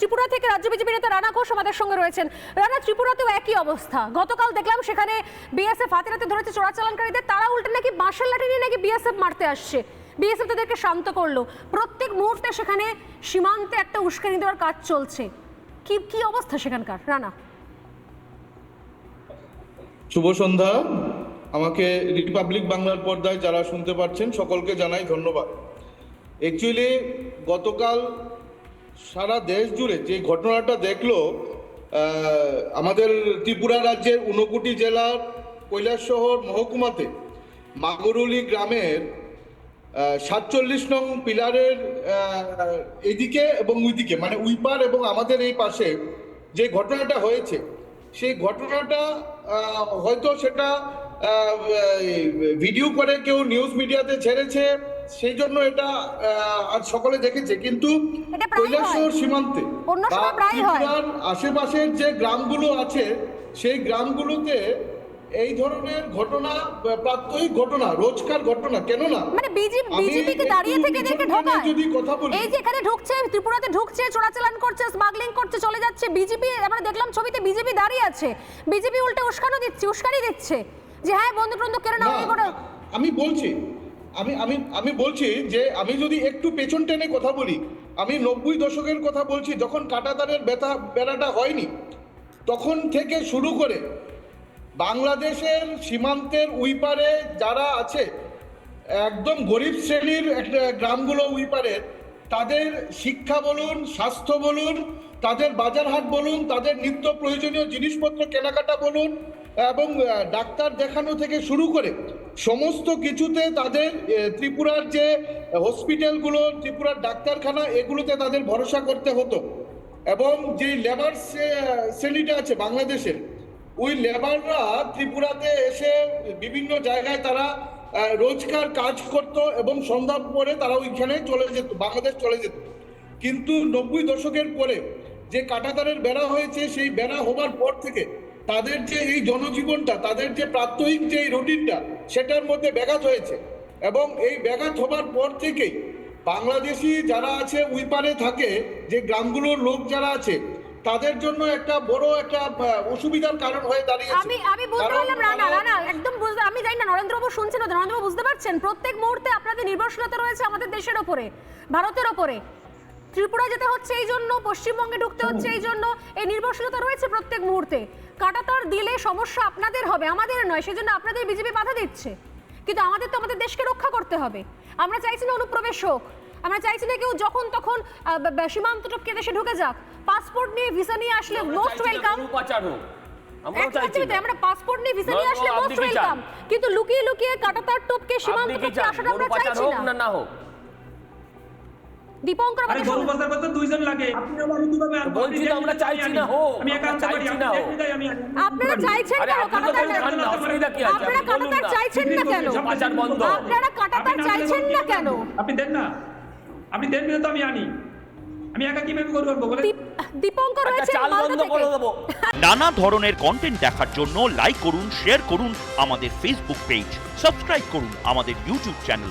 ত্রিপুরা থেকে রাজ্য বিজেপি নেতা রানা ঘোষ আমাদের সঙ্গে রয়েছেন। রানা, ত্রিপুরাতেও একই অবস্থা। গতকাল দেখলাম সেখানে বিএসএফ হাতে হাতে ধরেছে চোরাচালানকারীদের। তারা উল্টে নাকি বাঁশের লাঠি নিয়ে নাকি বিএসএফ মারতে আসছে। বিএসএফ তাদেরকে শান্ত করল। প্রত্যেক মুহূর্তে সেখানে সীমান্তে একটা উস্কানি দেওয়ার কাজ চলছে। কি কি অবস্থা সেখানকার? রানা। শুভ সন্ধ্যা। আমাকে রিপাবলিক বাংলার পর্দায় যারা শুনতে পাচ্ছেন, সকলকে জানাই ধন্যবাদ। অ্যাকচুয়ালি গতকাল সারা দেশ জুড়ে যে ঘটনাটা দেখল আমাদের ত্রিপুরা রাজ্যের ঊনকোটি জেলার কৈলাসশহর মহকুমাতে মাগুরুলি গ্রামের সাতচল্লিশ নং পিলারের এদিকে এবং ওইদিকে মানে উইপার এবং আমাদের এই পাশে যে ঘটনাটা হয়েছে, সেই ঘটনাটা হয়তো সেটা ভিডিও করে কেউ নিউজ মিডিয়াতে ছেড়েছে সেই জন্য এটা আজ সকলে দেখেছে কিন্তু। কৈলাসহর সীমান্তে হয়। ত্রিপুরার আশেপাশের যে গ্রামগুলো আছে সেই গ্রামগুলোতে এই ধরনের ঘটনা প্রাত্যহিক ঘটনা রোজকার ঘটনা কেন না মানে বিজেপি বিজেপিকে দাঁড়িয়ে থেকে দেখে ঢোকা যদি কথা বলি। এই যে এখানে ঢুকছে ত্রিপুরাতে ঢুকছে চোরাচালান করছে স্মাগলিং করছে চলে যাচ্ছে বিজেপি আমরা দেখলাম ছবিতে বিজেপি দাঁড়িয়ে আছে। বিজেপি উল্টে উস্কানো দিচ্ছে উস্কানি দিচ্ছে। যে হ্যাঁ বন্ধু টন্ধু কেন না, আমি বলছি আমি আমি আমি বলছি যে আমি যদি একটু পেছন টেনে কথা বলি, আমি নব্বই দশকের কথা বলছি, যখন কাটাতারের ব্যথা, বেড়াটা হয়নি, তখন থেকে শুরু করে বাংলাদেশের সীমান্তের উইপারে যারা আছে, একদম গরিব শ্রেণির একটা গ্রামগুলো উইপারের তাদের শিক্ষা বলুন, স্বাস্থ্য বলুন, তাদের বাজারহাট বলুন, তাদের নিত্য প্রয়োজনীয় জিনিসপত্র কেনাকাটা বলুন, এবং ডাক্তার দেখানো থেকে শুরু করে সমস্ত কিছুতে তাদের ত্রিপুরার যে হসপিটালগুলো, ত্রিপুরার ডাক্তারখানা, এগুলোতে তাদের ভরসা করতে হতো। এবং যে লেবার শ্রেণীটা আছে বাংলাদেশের, ওই লেবাররা ত্রিপুরাতে এসে বিভিন্ন জায়গায় তারা রোজকার কাজ করত এবং সন্ধ্যার পরে তারা ওইখানে চলে যেত, বাংলাদেশ চলে যেত। কিন্তু নব্বই দশকের পরে যে কাটাতারের বেড়া হয়েছে, সেই বেড়া হবার পর থেকে তাদের যে এই জনজীবনটা তাদের যে প্রাত্যহিক যে এই রুটিনটা সেটার মধ্যে ব্যাঘাত হয়েছে। এবং এই ব্যাঘাত হবার পর থেকেই বাংলাদেশি যারা আছে উইপারে থাকে যে গ্রামগুলোর লোক যারা আছে তাদের জন্য একটা বড় একটা অসুবিধার কারণ হয়ে দাঁড়িয়েছে। আমি আমি কারণ পারলাম রানা তারা- রানা একদম বুঝতে আমি জানি না নরেন্দ্রবাবু শুনছেন ওদের নরেন্দ্রবাবু বুঝতে পারছেন? প্রত্যেক মুহূর্তে আপনাদের নির্ভরশীলতা রয়েছে আমাদের দেশের ওপরে ভারতের ওপরে। ত্রিপুরা যেতে হচ্ছে এই জন্য পশ্চিমবঙ্গে ঢুকতে হচ্ছে এই জন্য। এই নির্ভরশীলতা রয়েছে প্রত্যেক মুহূর্তে। কাটাতার দিলে সমস্যা আপনাদের হবে আমাদের নয় সেজন্য আপনাদের বিজেপি বাধা দিচ্ছে। কিন্তু আমাদের তো আমাদের দেশকে রক্ষা করতে হবে। আমরা চাইছি না অনুপ্রবেশ হোক। আমরা চাইছি না কেউ যখন তখন সীমান্ত টপকে দেশে ঢুকে যাক। পাসপোর্ট নিয়ে ভিসা নিয়ে আসলে মোস্ট ওয়েলকাম। আমরা পাসপোর্ট নিয়ে ভিসা নিয়ে আসলে মোস্ট ওয়েলকাম কিন্তু লুকিয়ে লুকিয়ে কাটাতার টপকে সীমান্ত টপকে আসাটা আমরা চাইছি না। না না হোক। দীপঙ্কর আরে গরু করতে দুইজন লাগে। আপনি আবার আমি কীভাবে আনব? বলছি তো আমরা চাইছি না। হোক, আমি একা আমরা চাইছি না হোক। আপনারা চাইছেন কাটাতার অসুবিধা কি আছে? আপনারা কাটাতার চাইছেন না কেন? পাচার বন্ধ। আপনারা কাটাতার চাইছেন না কেন? আপনি দেন না। আপনি দেন না তো আমি আনি। আমি একা কীভাবে করব বলে দীপঙ্কর রয়েছে মালদা থেকে। নানা ধরনের কন্টেন্ট দেখার জন্য লাইক করুন শেয়ার করুন আমাদের ফেসবুক পেজ সাবস্ক্রাইব করুন আমাদের ইউটিউব চ্যানেল